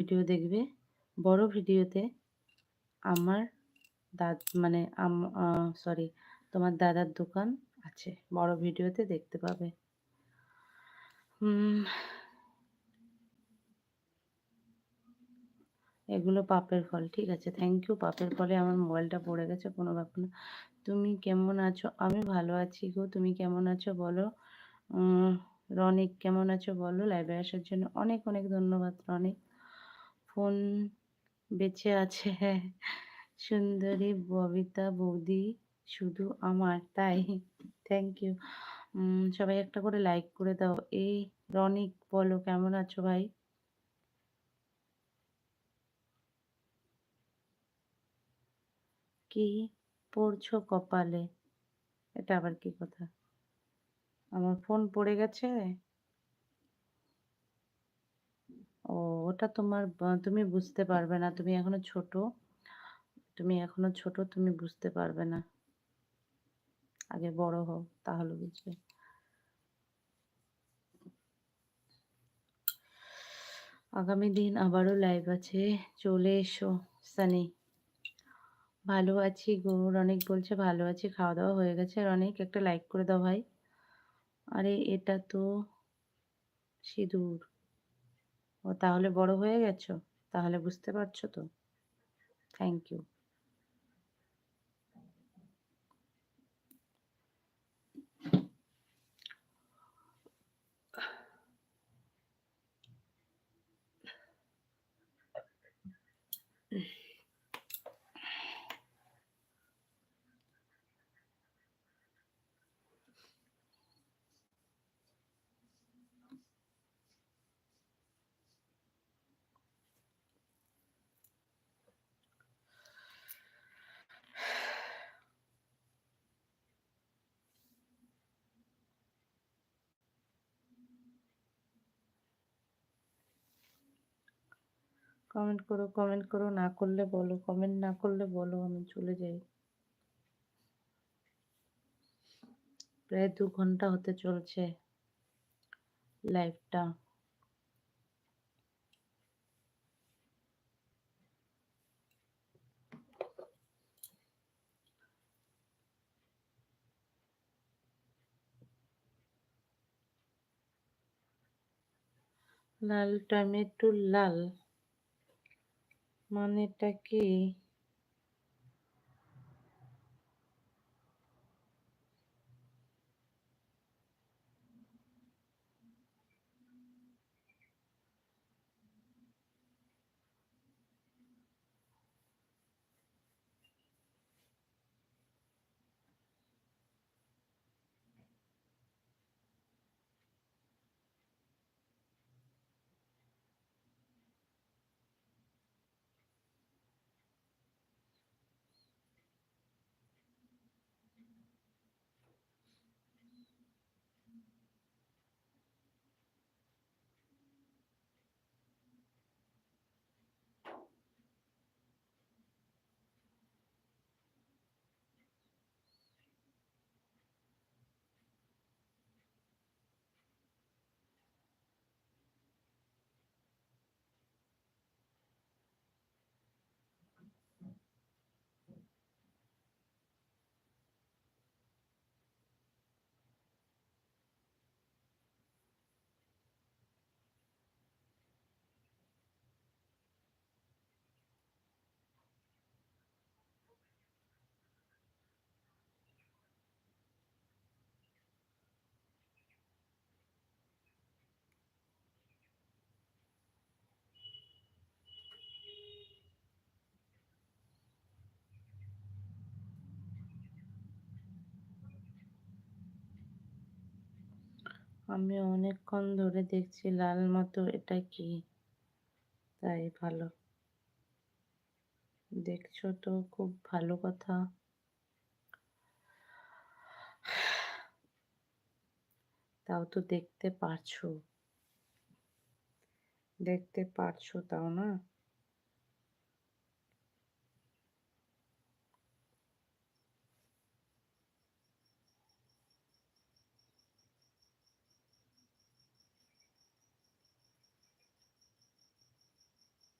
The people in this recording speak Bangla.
ভিডিও দেখবে। বড় ভিডিওতে আমার দাদ মানে সরি তোমার দাদার দোকান আছে। বড় ভিডিওতে দেখতে পাবে। এগুলো পাপের ফল, ঠিক আছে? থ্যাংক ইউ পাপের ফলে আমার মোবাইলটা পড়ে গেছে, কোনো ব্যাপার না। তুমি কেমন আছো? আমি ভালো আছি গো, তুমি কেমন আছো বলো? রনিক কেমন আছো বলো? লাইভে আসার জন্য অনেক অনেক ধন্যবাদ রনিক। ফোন বেঁচে আছে। সুন্দরী ববিতা বৌদি, শুধু আমার, তাই? থ্যাংক ইউ সবাই একটা করে লাইক করে দাও। এই রনিক, বলো কেমন আছো ভাই? কি পড়ছো কপালে? এটা আবার কি কথা? আমার ফোন পড়ে গেছে? ও, ওটা তোমার তুমি বুঝতে পারবে না। তুমি এখনও ছোট। তুমি এখনও ছোট, তুমি বুঝতে পারবে না। আগে বড় হও, তাহলে বুঝবে। আগামী দিন আবারও লাইভ আছে। চলে এসো, সানি। ভালো আছি গো রনিক বলছে, ভালো আছি খাওয়া দাওয়া হয়ে গেছে। রনিক একটা লাইক করে দাও ভাই। আরে, এটা তো সিঁদুর। ও তাহলে বড় হয়ে গেছো? তাহলে বুঝতে পারছ তো? থ্যাংক ইউ কমেন্ট করো কমেন্ট করো, না করলে বলো কমেন্ট না করলে বলো, আমি চলে যাই। প্রায় দু ঘণ্টা হতে চলছে লাইভটা লাল টমেটো লাল। মানেটা কি? আমি অনেকক্ষণ ধরে দেখছি লাল মতো, এটা কি? তাই ভালো। দেখছ তো, খুব ভালো কথা। তাও তো দেখতে পারছ। দেখতে পারছ তাও না?